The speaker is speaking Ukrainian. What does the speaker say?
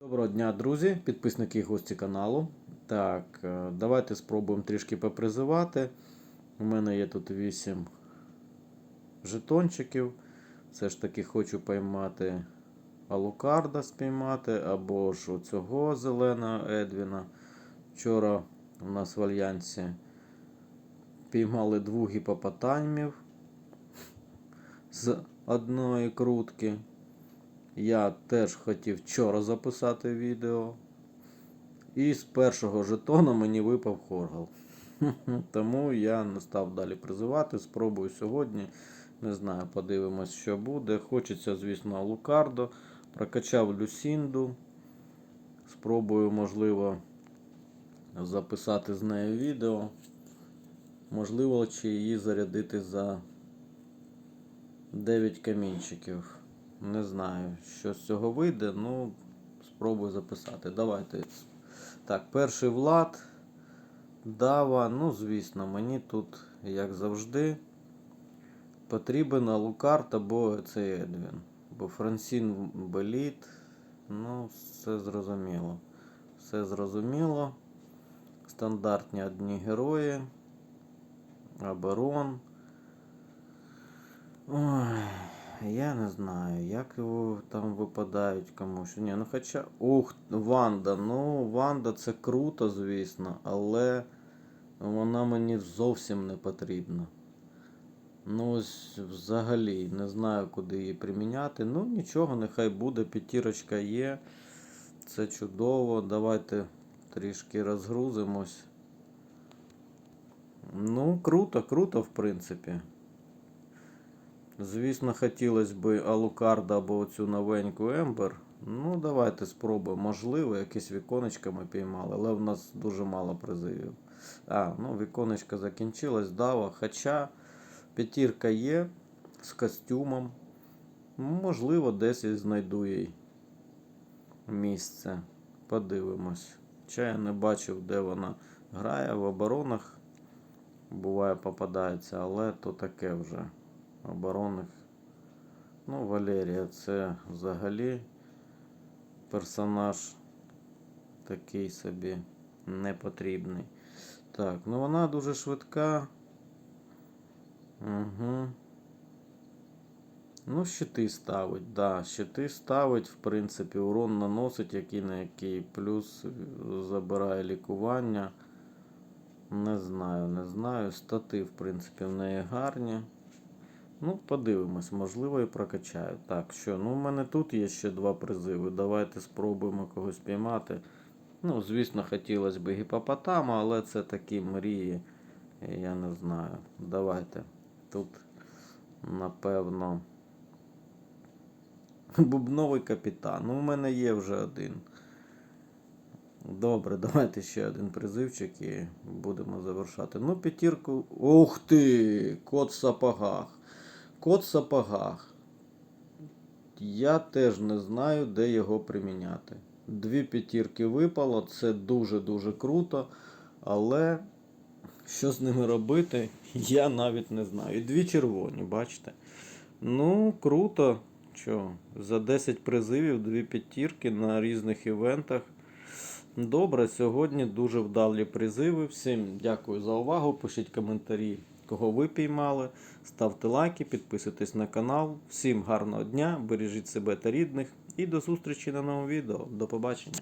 Доброго дня, друзі, підписники і гості каналу. Так, е, давайте спробуємо трішки попризивати. У мене є тут 8 жетончиків. Все ж таки хочу поймати Алукарда спіймати, або ж оцього зеленого Едвіна. Вчора у нас в Альянсі піймали двох гіпопотамів з одної крутки. Я теж хотів вчора записати відео. І з першого жетона мені випав хоргал. Тому я не став далі призивати. Спробую сьогодні. Не знаю, подивимось, що буде. Хочеться, звісно, Лукардо. Прокачав Люсінду. Спробую, можливо, записати з нею відео. Можливо, чи її зарядити за 9 камінчиків. Не знаю, що з цього вийде, ну, спробую записати. Давайте. Так, перший влад. Дава. Ну, звісно, мені тут, як завжди, потрібен Алукарт або цей Едвін. Бо Франсін Беліт. Ну, все зрозуміло. Все зрозуміло. Стандартні одні герої. Оборон. Ой. Я не знаю, як його там випадають комусь. Ні, ну хоча. Ух, Ванда. Ну, Ванда це круто, звісно, але вона мені зовсім не потрібна. Ну, ось взагалі не знаю, куди її приміняти. Ну, нічого, нехай буде, п'ятірочка є. Це чудово. Давайте трішки розгрузимось. Ну, круто, круто, в принципі. Звісно, хотілося б Алукарда або цю новеньку Ембер. Ну, давайте спробуємо. Можливо, якесь віконечко ми піймали, але в нас дуже мало призивів. А, ну, віконечко закінчилось, дава. Хоча п'ятірка є з костюмом. Можливо, десь і знайду їй місце. Подивимось. Хоча я не бачив, де вона грає в оборонах. Буває, попадається, але то таке вже оборонних. Ну, Валерія це взагалі персонаж такий собі непотрібний. Так, ну вона дуже швидка. Угу. Ну, щити ставить, да, щити ставить, в принципі, урон наносить який на який, плюс забирає лікування. Не знаю, не знаю. Стати, в принципі, в неї гарні. Ну, подивимось, можливо, і прокачаю. Так, що, ну, у мене тут є ще два призиви. Давайте спробуємо когось піймати. Ну, звісно, хотілося б гіпопотама, але це такі мрії. Я не знаю. Давайте. Тут, напевно. Бубновий капітан. Ну, у мене є вже один. Добре, давайте ще один призивчик і будемо завершати. Ну, п'ятірку. Ух ти! Кот в сапогах. Кот в сапогах. Я теж не знаю, де його приміняти. Дві п'ятірки випало, це дуже-дуже круто. Але що з ними робити, я навіть не знаю. І дві червоні, бачите? Ну, круто. Що, за 10 призивів, дві п'ятірки на різних івентах. Добре, сьогодні дуже вдалі призиви. Всім дякую за увагу. Пишіть коментарі, кого ви піймали. Ставте лайки, підписуйтесь на канал. Всім гарного дня, бережіть себе та рідних і до зустрічі на новому відео. До побачення.